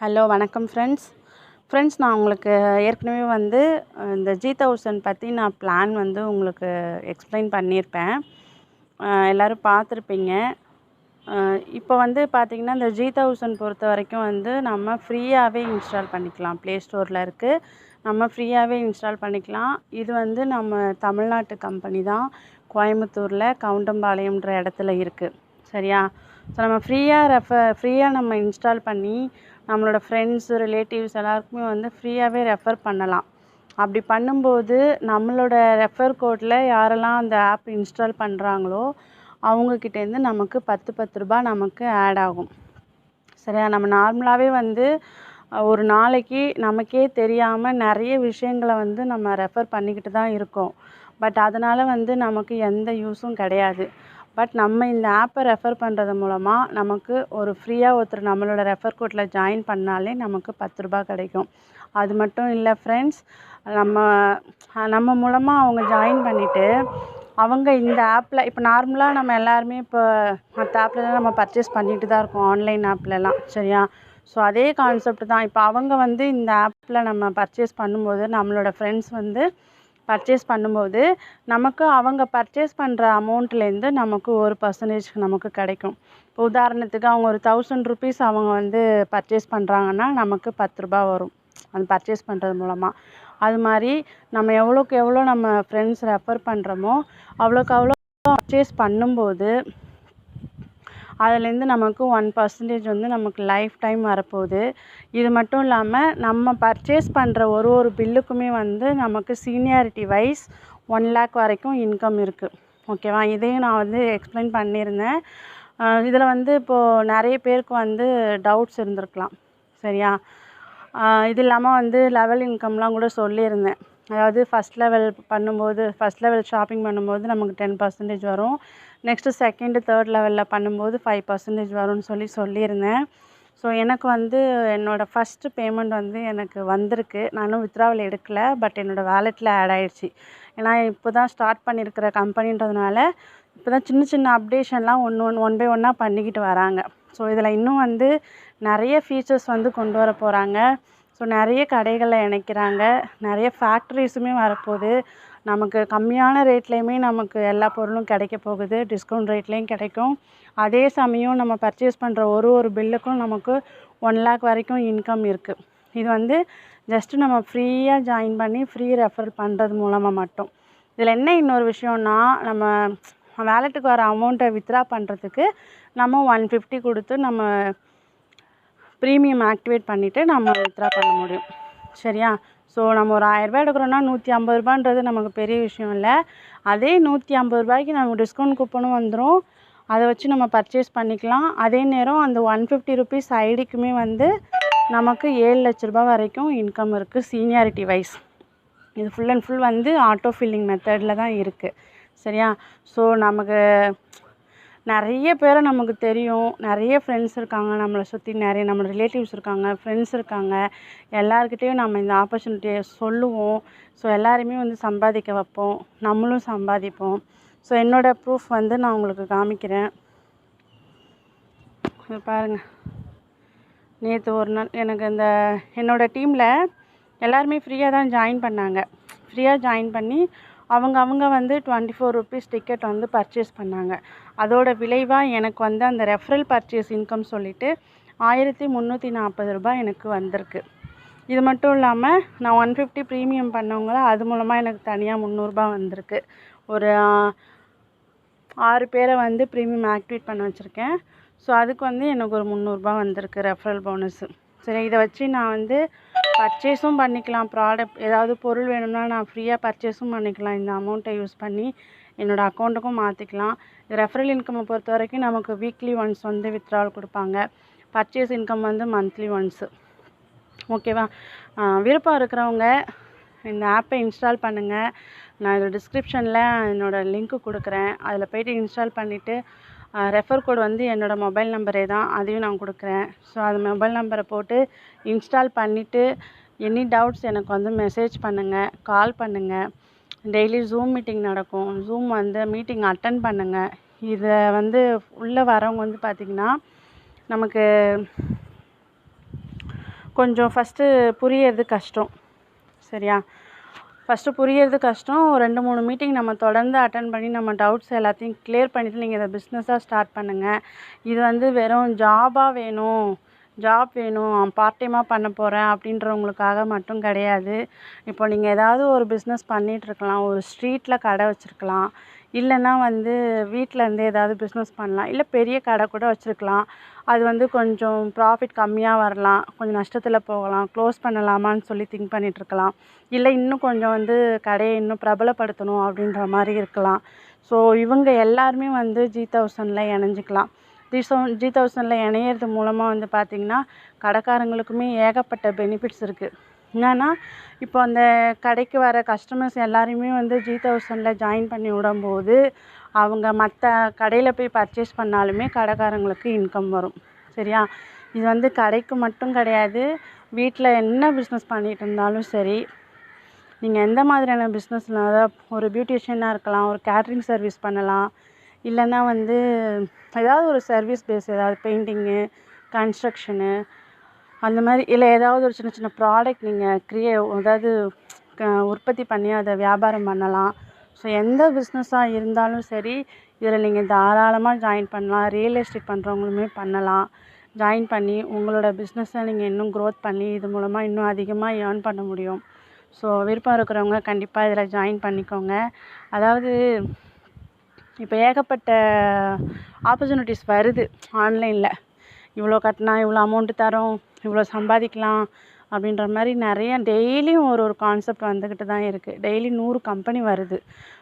Hello வணக்கம் friends friends நான் உங்களுக்கு ஏற்கனவே வந்து இந்த ஜி தௌசண்ட் பற்றி நான் பிளான் வந்து உங்களுக்கு எக்ஸ்பிளைன் பண்ணியிருப்பேன். எல்லோரும் பார்த்துருப்பீங்க. இப்போ வந்து பார்த்திங்கன்னா இந்த ஜி தௌசண்ட் பொறுத்த வரைக்கும் வந்து நம்ம ஃப்ரீயாகவே இன்ஸ்டால் பண்ணிக்கலாம். ப்ளே ஸ்டோரில் இருக்குது நம்ம ஃப்ரீயாகவே இன்ஸ்டால் பண்ணிக்கலாம். இது வந்து நம்ம தமிழ்நாட்டு கம்பெனி தான். கோயம்புத்தூரில் கவுண்டம்பாளையம்ன்ற இடத்துல இருக்குது சரியா? ஸோ நம்ம ஃப்ரீயாக ரெஃபர் ஃப்ரீயாக நம்ம இன்ஸ்டால் பண்ணி நம்மளோட ஃப்ரெண்ட்ஸு ரிலேட்டிவ்ஸ் எல்லாருக்குமே வந்து ஃப்ரீயாகவே ரெஃபர் பண்ணலாம். அப்படி பண்ணும்போது நம்மளோட ரெஃபர் கோடில் யாரெல்லாம் அந்த ஆப் இன்ஸ்டால் பண்ணுறாங்களோ அவங்கக்கிட்டேருந்து நமக்கு பத்து பத்து ரூபாய் நமக்கு ஆட் ஆகும். சரியா? நம்ம நார்மலாகவே வந்து ஒரு நாளைக்கு நமக்கே தெரியாமல் நிறைய விஷயங்களை வந்து நம்ம ரெஃபர் பண்ணிக்கிட்டு தான் இருக்கோம். பட் அதனால் வந்து நமக்கு எந்த யூஸும் கிடையாது. பட் நம்ம இந்த ஆப்பை ரெஃபர் பண்ணுறது மூலமாக நமக்கு ஒரு ஃப்ரீயாக ஒருத்தர் நம்மளோட ரெஃபர் கோட்டில் ஜாயின் பண்ணாலே நமக்கு பத்து ரூபா கிடைக்கும். அது மட்டும் இல்லை ஃப்ரெண்ட்ஸ் நம்ம நம்ம மூலமாக அவங்க ஜாயின் பண்ணிவிட்டு அவங்க இந்த ஆப்பில் இப்போ நார்மலாக நம்ம எல்லாருமே இப்போ மற்ற ஆப்லலாம் நம்ம பர்ச்சேஸ் பண்ணிட்டு தான் இருக்கோம் ஆன்லைன் ஆப்லலாம் சரியா? ஸோ அதே கான்செப்ட் தான். இப்போ அவங்க வந்து இந்த ஆப்பில் நம்ம பர்ச்சேஸ் பண்ணும்போது நம்மளோட ஃப்ரெண்ட்ஸ் வந்து பர்ச்சேஸ் பண்ணும்போது நமக்கு அவங்க பர்ச்சேஸ் பண்ணுற அமௌண்ட்லேருந்து நமக்கு ஒரு பர்சன்டேஜ் நமக்கு கிடைக்கும். இப்போ உதாரணத்துக்கு அவங்க ஒரு தௌசண்ட் ருபீஸ் அவங்க வந்து பர்ச்சேஸ் பண்ணுறாங்கன்னா நமக்கு பத்து ரூபாய் வரும். அந்த பர்ச்சேஸ் பண்ணுறது மூலமாக அது மாதிரி நம்ம எவ்வளோக்கு எவ்வளோ நம்ம ஃப்ரெண்ட்ஸ் ரெஃபர் பண்ணுறோமோ அவ்வளோக்கு அவ்வளோ பர்ச்சேஸ் பண்ணும்போது அதுலேருந்து நமக்கு ஒன் பர்சன்டேஜ் வந்து நமக்கு லைஃப் டைம் வரப்போகுது. இது மட்டும் இல்லாமல் நம்ம பர்ச்சேஸ் பண்ணுற ஒரு ஒரு பில்லுக்குமே வந்து நமக்கு சீனியாரிட்டி வைஸ் ஒன் லேக் வரைக்கும் இன்கம் இருக்குது ஓகேவா இதையும் நான் வந்து எக்ஸ்பிளைன் பண்ணியிருந்தேன். இதில் வந்து இப்போது நிறைய பேருக்கு வந்து டவுட்ஸ் இருந்திருக்கலாம். சரியா? இது இல்லாமல் வந்து லெவல் இன்கம்லாம் கூட சொல்லியிருந்தேன். அதாவது ஃபஸ்ட் லெவல் பண்ணும்போது ஃபஸ்ட் லெவல் ஷாப்பிங் பண்ணும்போது நமக்கு டென் பர்சன்டேஜ் வரும். நெக்ஸ்ட்டு செகண்டு தேர்ட் லெவலில் பண்ணும்போது ஃபைவ் பர்சன்டேஜ் வரும்னு சொல்லி சொல்லியிருந்தேன். ஸோ எனக்கு வந்து என்னோடய ஃபஸ்ட்டு பேமெண்ட் வந்து எனக்கு வந்திருக்கு. நானும் வித்ராவில் எடுக்கலை பட் என்னோடய வேலெட்டில் ஆட் ஆகிடுச்சி ஏன்னா இப்போ தான் ஸ்டார்ட் பண்ணியிருக்கிற கம்பெனின்றதுனால இப்போ தான் சின்ன சின்ன அப்டேஷன்லாம் ஒன்று ஒன்று ஒன் பை ஒன்னாக பண்ணிக்கிட்டு வராங்க. ஸோ இதில் இன்னும் வந்து நிறைய ஃபீச்சர்ஸ் வந்து கொண்டு வர போகிறாங்க ஸோ நிறைய கடைகளில் இணைக்கிறாங்க. நிறைய ஃபேக்ட்ரிஸுமே வரப்போகுது. நமக்கு கம்மியான ரேட்லேயுமே நமக்கு எல்லா பொருளும் கிடைக்க போகுது. டிஸ்கவுண்ட் ரேட்லேயும் கிடைக்கும். அதே சமயம் நம்ம பர்ச்சேஸ் பண்ணுற ஒரு ஒரு பில்லுக்கும் நமக்கு ஒன் லேக் வரைக்கும் இன்கம் இருக்குது இது வந்து ஜஸ்ட்டு நம்ம ஃப்ரீயாக ஜாயின் பண்ணி ஃப்ரீ ரெஃபர் பண்ணுறது மூலமாக மட்டும். இதில் என்ன இன்னொரு விஷயம்னா நம்ம வேலெட்டுக்கு வர அமௌண்ட்டை வித்ட்ரா பண்ணுறதுக்கு நம்ம ஒன் ஃபிஃப்டி கொடுத்து நம்ம ப்ரீமியம் ஆக்டிவேட் பண்ணிவிட்டு நம்ம வித்ட்ரா பண்ண முடியும். சரியா? ஸோ நம்ம ஒரு ஆயிரரூபா எடுக்கிறோன்னா நூற்றி ஐம்பது ரூபான்றது நமக்கு பெரிய விஷயம் இல்லை. அதே நூற்றி ஐம்பது ரூபாய்க்கு நமக்கு டிஸ்கவுண்ட் கூப்பனும் வந்துடும் அதை வச்சு நம்ம பர்ச்சேஸ் பண்ணிக்கலாம். அதே நேரம் அந்த ஒன் ஃபிஃப்டி ருபீஸ் ஐடிக்குமே வந்து நமக்கு ஏழு லட்ச ரூபாய் வரைக்கும் இன்கம் இருக்குது சீனியாரிட்டி வைஸ் இது ஃபுல் அண்ட் ஃபுல் வந்து ஆட்டோ ஃபில்லிங் மெத்தடில் தான் இருக்குது சரியா? ஸோ நமக்கு நிறைய பேரை நமக்கு தெரியும். நிறைய ஃப்ரெண்ட்ஸ் இருக்காங்க. நம்மளை சுற்றி நிறைய நம்ம ரிலேட்டிவ்ஸ் இருக்காங்க ஃப்ரெண்ட்ஸ் இருக்காங்க. எல்லாருக்கிட்டேயும் நம்ம இந்த ஆப்பர்ச்சுனிட்டியை சொல்லுவோம். ஸோ எல்லாருமே வந்து சம்பாதிக்க வைப்போம். நம்மளும் சம்பாதிப்போம். ஸோ என்னோடய ப்ரூஃப் வந்து நான் உங்களுக்கு காமிக்கிறேன். இது பாருங்கள் நேற்று ஒரு நாள் எனக்கு இந்த என்னோடய டீமில் எல்லாருமே ஃப்ரீயாக தான் ஜாயின் பண்ணாங்க. ஃப்ரீயாக ஜாயின் பண்ணி அவங்க அவங்க வந்து டுவெண்ட்டி ஃபோர் ருபீஸ் டிக்கெட் வந்து பர்ச்சேஸ் பண்ணாங்க. அதோட விளைவாக எனக்கு வந்து அந்த ரெஃபரல் பர்ச்சேஸ் இன்கம் சொல்லிட்டு ஆயிரத்தி முந்நூற்றி நாற்பது ரூபாய் எனக்கு வந்திருக்கு. இது மட்டும் இல்லாமல் நான் ஒன் ஃபிஃப்டி ப்ரீமியம் பண்ணவங்கள அது மூலமாக எனக்கு தனியாக முந்நூறுரூபா வந்திருக்கு. ஒரு ஆறு பேரை வந்து ப்ரீமியம் ஆக்டிவேட் பண்ண வச்சுருக்கேன். ஸோ அதுக்கு வந்து எனக்கு ஒரு முந்நூறுரூபா வந்திருக்கு ரெஃபரல் போனஸு சரி இதை வச்சு நான் வந்து பர்ச்சேஸும் பண்ணிக்கலாம். ப்ராடக்ட் ஏதாவது பொருள் வேணும்னா நான் ஃப்ரீயாக பர்ச்சேஸும் பண்ணிக்கலாம். இந்த அமௌண்ட்டை யூஸ் பண்ணி என்னோடய அக்கௌண்ட்டுக்கும் மாற்றிக்கலாம் ரெஃபரல் இன்கம்மை பொறுத்த வரைக்கும் நமக்கு வீக்லி ஒன்ஸ் வந்து வித்ட்ரால் கொடுப்பாங்க. பர்ச்சேஸ் இன்கம் வந்து மந்த்லி ஒன்ஸு ஓகேவா விருப்பம் இருக்கிறவங்க இந்த ஆப்பை இன்ஸ்டால் பண்ணுங்கள் நான் இதோட டிஸ்கிரிப்ஷனில் என்னோடய லிங்க்கு கொடுக்குறேன். அதில் போய்ட்டு இன்ஸ்டால் பண்ணிவிட்டு ரெஃபர் கோட் வந்து என்னோடய மொபைல் நம்பரே தான். அதையும் நான் கொடுக்குறேன். ஸோ அது மொபைல் நம்பரை போட்டு இன்ஸ்டால் பண்ணிவிட்டு எனி டவுட்ஸ் எனக்கு வந்து மெசேஜ் பண்ணுங்கள் கால் பண்ணுங்கள் டெய்லி ஜூம் மீட்டிங் நடக்கும். ஜூம் வந்து மீட்டிங் அட்டன் பண்ணுங்கள் இதை வந்து உள்ளே வரவங்க வந்து பார்த்திங்கன்னா நமக்கு கொஞ்சம் ஃபஸ்ட்டு புரியறது கஷ்டம். சரியா? ஃபஸ்ட்டு புரியறது கஷ்டம். ரெண்டு மூணு மீட்டிங் நம்ம தொடர்ந்து அட்டன் பண்ணி நம்ம டவுட்ஸ் எல்லாத்தையும் கிளியர் பண்ணிவிட்டு நீங்கள் இதை பிஸ்னஸாக ஸ்டார்ட் பண்ணுங்கள் இது வந்து வெறும் ஜாபாக வேணும் ஜாப் வேணும் பார்ட் டைமாக பண்ண போகிறேன் அப்படின்றவங்களுக்காக மட்டும் கிடையாது. இப்போ நீங்கள் ஏதாவது ஒரு பிஸ்னஸ் பண்ணிகிட்ருக்கலாம் ஒரு ஸ்ட்ரீட்டில் கடை வச்சுருக்கலாம். இல்லைன்னா வந்து வீட்டிலேருந்து ஏதாவது பிஸ்னஸ் பண்ணலாம். இல்லை பெரிய கடை கூட வச்சுருக்கலாம். அது வந்து கொஞ்சம் ப்ராஃபிட் கம்மியாக வரலாம். கொஞ்சம் நஷ்டத்தில் போகலாம். க்ளோஸ் பண்ணலாமான்னு சொல்லி திங்க் பண்ணிகிட்ருக்கலாம் இல்லை இன்னும் கொஞ்சம் வந்து கடையை இன்னும் பிரபலப்படுத்தணும் அப்படின்ற மாதிரி இருக்கலாம். ஸோ இவங்க எல்லாருமே வந்து ஜி தௌசண்டில் இணைஞ்சிக்கலாம். ஜி சௌ ஜி தௌசண்டில் இணையிறது மூலமாக வந்து பார்த்திங்கன்னா கடைக்காரங்களுக்குமே ஏகப்பட்ட பெனிஃபிட்ஸ் இருக்குது என்னென்னா இப்போ அந்த கடைக்கு வர கஸ்டமர்ஸ் எல்லாரையுமே வந்து ஜி தௌசண்டில் ஜாயின் பண்ணி விடும்போது அவங்க மற்ற கடையில் போய் பர்ச்சேஸ் பண்ணாலுமே கடைக்காரங்களுக்கு இன்கம் வரும். சரியா? இது வந்து கடைக்கு மட்டும் கிடையாது வீட்டில் என்ன பிஸ்னஸ் பண்ணிகிட்டு இருந்தாலும் சரி நீங்கள் எந்த மாதிரியான பிஸ்னஸ்னா ஒரு பியூட்டிஷியனாக இருக்கலாம் ஒரு கேட்ரிங் சர்வீஸ் பண்ணலாம் இல்லைன்னா வந்து ஏதாவது ஒரு சர்வீஸ் பேஸ் ஏதாவது பெயிண்டிங்கு கன்ஸ்ட்ரக்ஷனு அந்த மாதிரி இல்லை ஏதாவது ஒரு சின்ன சின்ன ப்ராடக்ட் நீங்கள் க்ரியே அதாவது க உற்பத்தி பண்ணி அதை வியாபாரம் பண்ணலாம். ஸோ எந்த பிஸ்னஸாக இருந்தாலும் சரி இதில் நீங்கள் தாராளமாக ஜாயின் பண்ணலாம். ரியல் எஸ்டேட் பண்ணுறவங்களுமே பண்ணலாம். ஜாயின் பண்ணி உங்களோட பிஸ்னஸை நீங்கள் இன்னும் க்ரோத் பண்ணி இது மூலமாக இன்னும் அதிகமாக ஏர்ன் பண்ண முடியும். ஸோ விருப்பம் இருக்கிறவங்க கண்டிப்பாக இதில் ஜாயின் பண்ணிக்கோங்க. அதாவது இப்போ ஏகப்பட்ட ஆப்பர்ச்சுனிட்டிஸ் வருது ஆன்லைனில் இவ்வளோ கட்டினா இவ்வளோ அமௌண்ட்டு தரோம் இவ்வளோ சம்பாதிக்கலாம் அப்படின்ற மாதிரி நிறைய டெய்லியும் ஒரு ஒரு கான்செப்ட் வந்துக்கிட்டு தான் இருக்குது டெய்லி நூறு கம்பெனி வருது.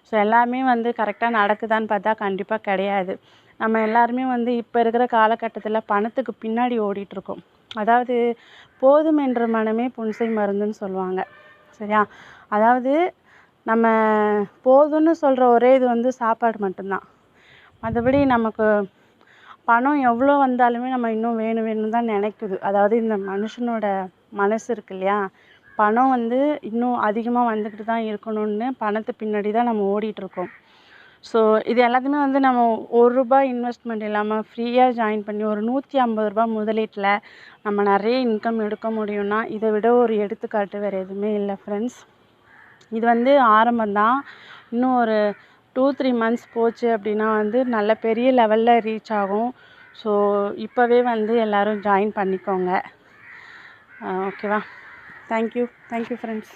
ஸோ எல்லாமே வந்து கரெக்டாக நடக்குதான்னு பார்த்தா கண்டிப்பாக கிடையாது. நம்ம எல்லாருமே வந்து இப்போ இருக்கிற காலகட்டத்தில் பணத்துக்கு பின்னாடி ஓடிட்டுருக்கோம் அதாவது போதும் என்ற மனமே புன்சை மருந்துன்னு சொல்லுவாங்க. சரியா? அதாவது நம்ம போதும்னு சொல்கிற ஒரே இது வந்து சாப்பாடு மட்டும்தான். மற்றபடி நமக்கு பணம் எவ்வளோ வந்தாலுமே நம்ம இன்னும் வேணும் வேணும்னு தான் நினைக்குது. அதாவது இந்த மனுஷனோட மனசு இருக்கு இல்லையா? பணம் வந்து இன்னும் அதிகமாக வந்துக்கிட்டு தான் இருக்கணும்னு பணத்து பின்னாடி தான் நம்ம ஓடிட்டுருக்கோம் ஸோ இது எல்லாத்தையுமே வந்து நம்ம ஒரு ரூபாய் இன்வெஸ்ட்மெண்ட் இல்லாமல் ஃப்ரீயாக ஜாயின் பண்ணி ஒரு நூற்றி ஐம்பது ரூபா முதலீட்டில் நம்ம நிறைய இன்கம் எடுக்க முடியும்னா இதை விட ஒரு எடுத்துக்காட்டு வேறு எதுவுமே இல்லை ஃப்ரெண்ட்ஸ் இது வந்து ஆரம்பம் தான் இன்னும் ஒரு டூ த்ரீ மந்த்ஸ் போச்சு அப்படின்னா வந்து நல்ல பெரிய லெவலில் ரீச் ஆகும். ஸோ இப்போவே வந்து எல்லோரும் ஜாயின் பண்ணிக்கோங்க. ஓகேவா தேங்க்யூ தேங்க்யூ ஃப்ரெண்ட்ஸ்